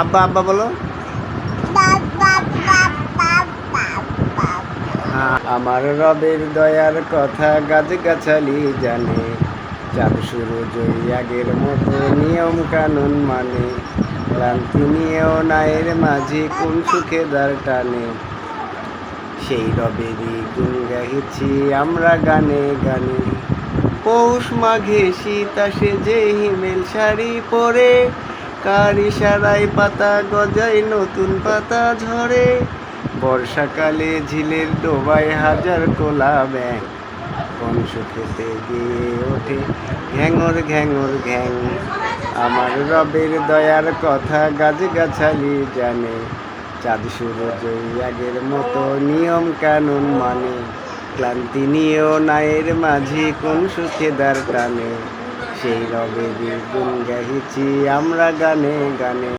আব্বা আব্বা বলো। আমার রবের দয়ার কথা গাছ গাছালি জানে, চাঁদ শুরু জয়ী আগের মতো নিয়ম কানুন মানে ক্লান্তি নিয়েও নায়ের মাঝে কোন সুখে দ্বার টানে। সেই রবেরই গুণ গাইছি আমরা গানে গানে, পৌষ মাঘে শীত আসে যে হিমেল শাড়ি পরে কার ইশারায় পাতা গজায় নতুন পাতা ঝরে? বর্ষাকালে ঝিলের ডোবায় হাজার কোলা ব্যাং কংস খেতে গিয়ে ওঠে? ঘ্যাঙর ঘ্যাঙর, ঘ্যাং। আমার রবের দয়ার কথা গাছ গাছালি জানে। চাঁদ সূরজ আগের মতো নিয়ম কানুন মানে। ক্লান্তি নিয়েও নায়ের মাঝে কোন সুখেদার টানে। সেই রবে গুণ গাইছি আমরা গানে গানে।